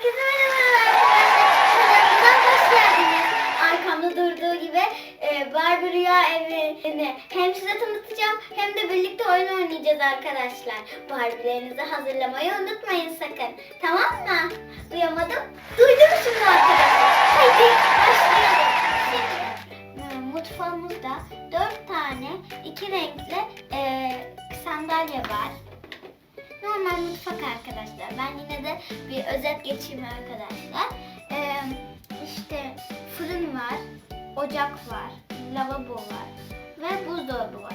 Herkese. Kanalımdan hoş geldiniz. Arkamda durduğu gibi e, Barbie Rüya evini hem size tanıtacağım hem de birlikte oyun oynayacağız arkadaşlar. Barbie'lerinizi hazırlamayı unutmayın sakın. Tamam mı? Duyamadım. Duydunuz şimdi arkadaşlar. Haydi başlayalım. Şimdi e, mutfağımızda dört tane iki renkli e, sandalye var. Arkadaşlar. Ben yine de bir özet geçeyim arkadaşlar. Ee, işte fırın var, ocak var, lavabo var ve buzdolabı var.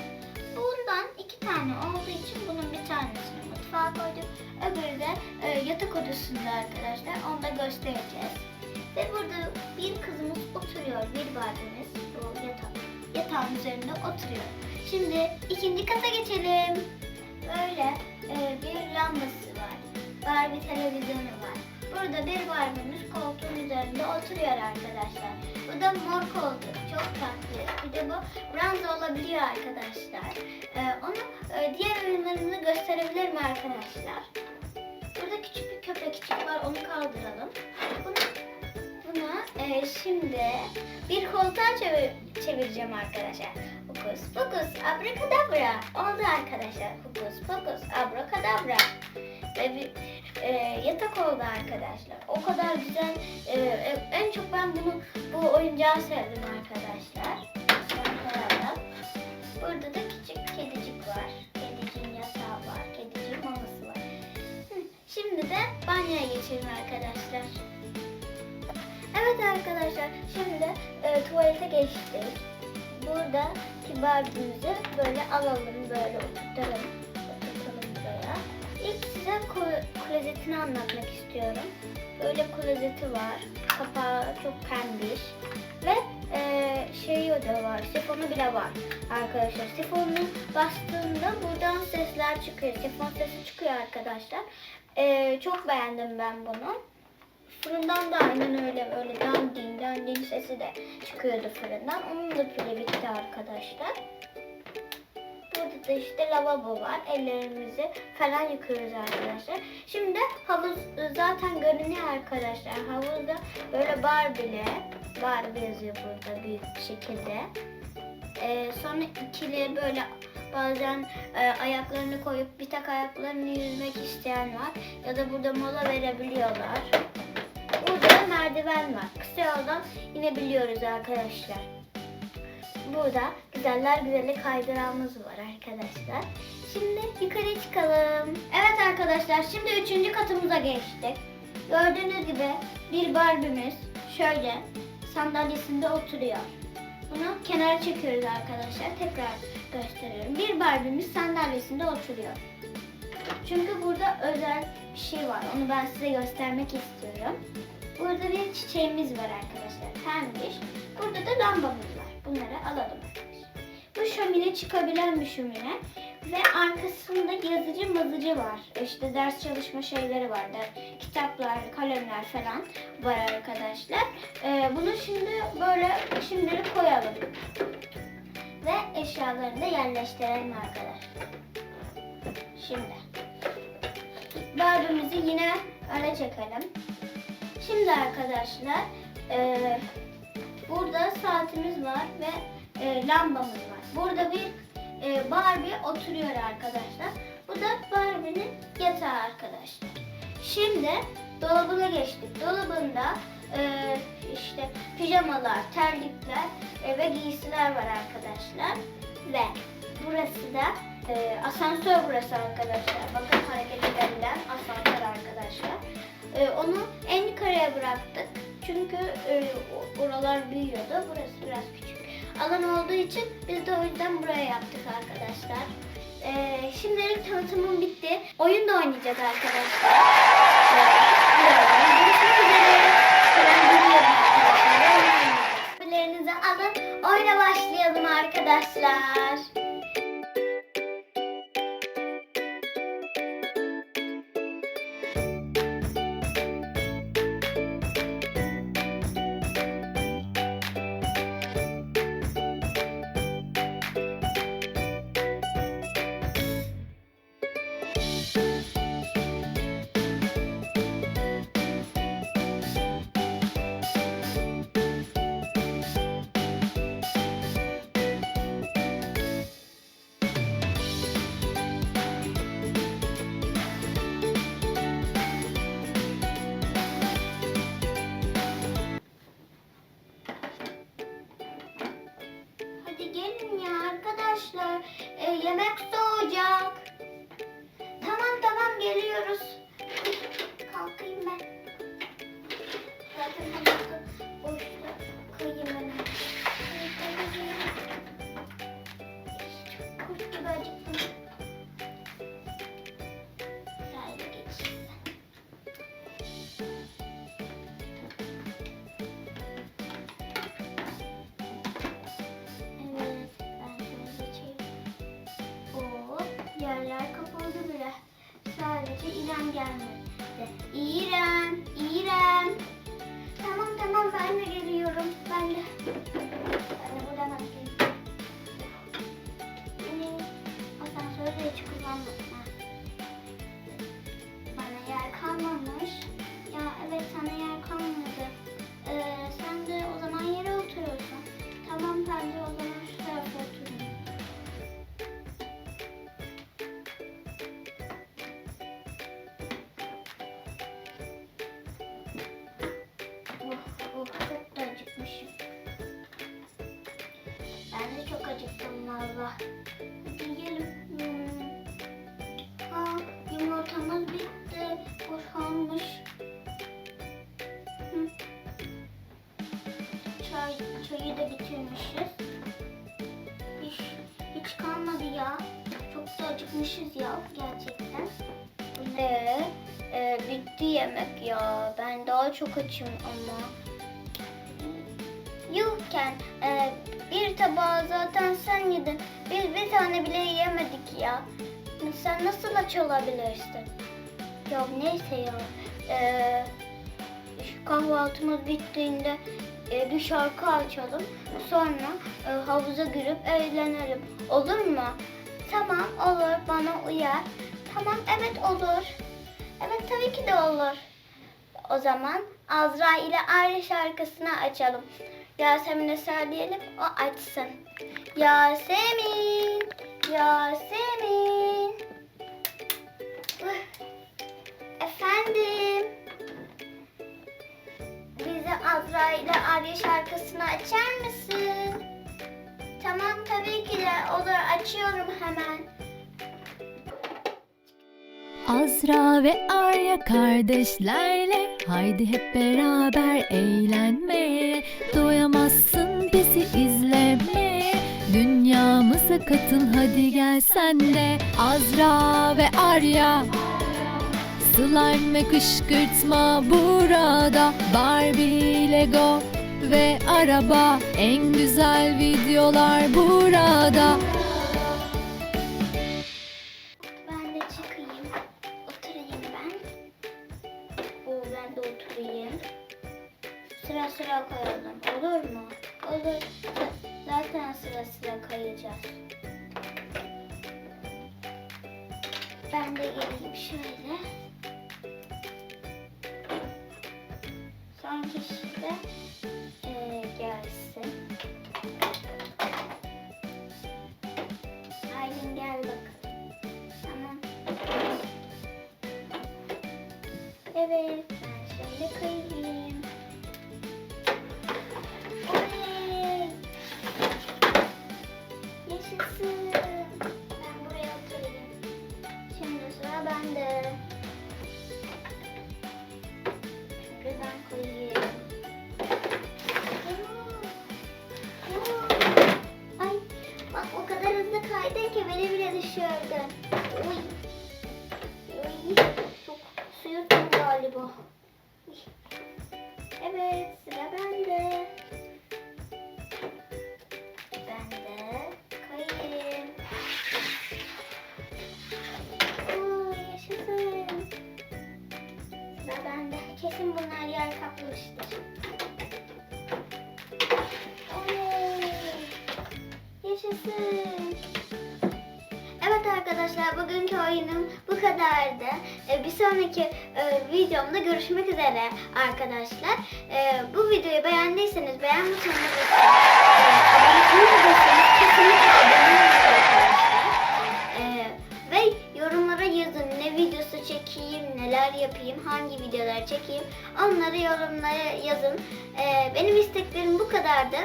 Bundan iki tane olduğu için bunun bir tanesini mutfağa koydum. Öbürü de e, yatak odasında arkadaşlar. Onu da göstereceğiz. Ve burada bir kızımız oturuyor, bir barbimiz bu yatak. Yatağın üzerinde oturuyor. Şimdi ikinci kata geçelim. Böyle e, bir lambası var. Barbie televizyonu var. Burada bir Barbie'miz koltuğun üzerinde oturuyor arkadaşlar. Bu da mor koltuk. Çok tatlı. Bir de bu bronze olabiliyor arkadaşlar. E, onu e, diğer oyunlarını gösterebilirim arkadaşlar. Burada küçük bir köpekçik var. Onu kaldıralım. Bunu, buna e, şimdi bir koltuğa çevir, çevireceğim arkadaşlar. Hokus pokus abrakadabra oldu arkadaşlar. Hokus pokus abrakadabra. Bir e, yatak oldu arkadaşlar. O kadar güzel. e, e, en çok ben bunu bu oyuncağı sevdim arkadaşlar. Burada da küçük kedicik var. Kediciğin yatağı var. Kediciğin maması var. Şimdi de banyoya geçelim arkadaşlar. Evet arkadaşlar şimdi e, tuvalete geçtik. Burada Barbie'mizi böyle alalım böyle. Oturtalım klozetini anlatmak istiyorum. Böyle klozeti var. Kapağı çok pembiş. Ve e, şeyi de var. Sifonu bile var arkadaşlar. Sifonu bastığında buradan sesler çıkıyor. Sifon sesi çıkıyor arkadaşlar. E, çok beğendim ben bunu. Fırından da aynen öyle böyle dandin dandin sesi de çıkıyordu fırından. Onun da pili bitti arkadaşlar. Burada da işte lavabo var. Ellerimizi falan yıkıyoruz arkadaşlar. Şimdi havuz zaten görünüyor arkadaşlar. Havuzda böyle Barbie'li. Barbie yazıyor burada büyük şekilde. Ee, sonra ikili böyle bazen e, ayaklarını koyup bir tek ayaklarını yüzmek isteyen var. Ya da burada mola verebiliyorlar. Burada merdiven var. Kısa yoldan inebiliyoruz arkadaşlar. Burada güzeller güzeli kaydıramız var arkadaşlar. Şimdi yukarı çıkalım. Evet arkadaşlar şimdi üçüncü katımıza geçtik. Gördüğünüz gibi bir Barbie'miz şöyle sandalyesinde oturuyor. Bunu kenara çekiyoruz arkadaşlar. Tekrar gösteriyorum. Bir Barbie'miz sandalyesinde oturuyor. Çünkü burada özel bir şey var. Onu ben size göstermek istiyorum. Burada bir çiçeğimiz var arkadaşlar. Pembiş. Burada da lambamız var. Bunları alalım arkadaşlar. Bu şömine çıkabilen bir şömine. Ve arkasında yazıcı mazıcı var. İşte ders çalışma şeyleri var. Der- Kitaplar, kalemler falan var arkadaşlar. Ee, bunu şimdi böyle şimdilik koyalım. Ve eşyalarını da yerleştirelim arkadaşlar. Şimdi. Barbie'mizi yine öne çekelim. Şimdi arkadaşlar e, burada saatimiz var ve e, lambamız var. Burada bir e, Barbie oturuyor arkadaşlar. Bu da Barbie'nin yatağı arkadaşlar. Şimdi dolabına geçtik. Dolabında e, işte pijamalar, terlikler e, ve giysiler var arkadaşlar. Ve burası da e, asansör burası arkadaşlar. Bakın hareket edebilen asansör arkadaşlar. E, onu en yukarıya bıraktık. Çünkü e, oralar büyüyordu. Burası biraz küçük. Alan olduğu için biz de o yüzden buraya yaptık arkadaşlar. E, şimdilik tanıtımım bitti. Oyun da oynayacağız arkadaşlar. Bilerinizi alın. Oyuna başlayalım arkadaşlar. Yerler kapıldı bile. Sadece İrem gelmedi. İrem, İrem. Tamam tamam ben de geliyorum. Ben de. Acıktım valla. Hadi yiyelim. Hmm. Aa, yumurtamız bitti. Boşalmış. Çay, çayı da bitirmişiz. Hiç, hiç kalmadı ya. Çok da acıkmışız ya gerçekten. Ee, e, bitti yemek ya. Ben daha çok açım ama. Yuhken e, bir tabağı zaten sen yedin. Biz bir tane bile yiyemedik ya. Sen nasıl aç olabilirsin? Ya neyse ya. E, şu kahvaltımız bittiğinde e, bir şarkı açalım. Sonra e, havuza girip eğlenelim. Olur mu? Tamam olur bana uyar. Tamam evet olur. Evet tabii ki de olur. O zaman Azra ile Arya şarkısını açalım. Yasemin'e söyleyelim o açsın. Yasemin, Yasemin. Efendim. Bize Azra ile Arya şarkısını açar mısın? Tamam tabii ki de olur açıyorum hemen. Azra ve Arya kardeşlerle Haydi hep beraber eğlenmeye Doyamazsın bizi izlemeye Dünyamıza katıl hadi gel sen de. Azra ve Arya. Slime ve kışkırtma burada? Barbie, Lego ve araba. En güzel videolar burada Sıra sıra koyalım. Olur mu? Olur. Zaten sıra sıra kayacağız. Ben de geleyim şöyle. Son kişi de eee, gelsin. Aylin gel bakalım. Tamam. Evet, Kesin bunlar yer kaplamıştır. Yaşasın. Evet arkadaşlar bugünkü oyunum bu kadardı. Ee, bir sonraki e, videomda görüşmek üzere arkadaşlar. Ee, bu videoyu beğendiyseniz beğen butonuna basın. Yazın. Ee, benim isteklerim bu kadardı.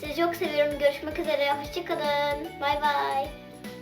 Sizi çok seviyorum. Görüşmek üzere. Hoşçakalın. Bay bay.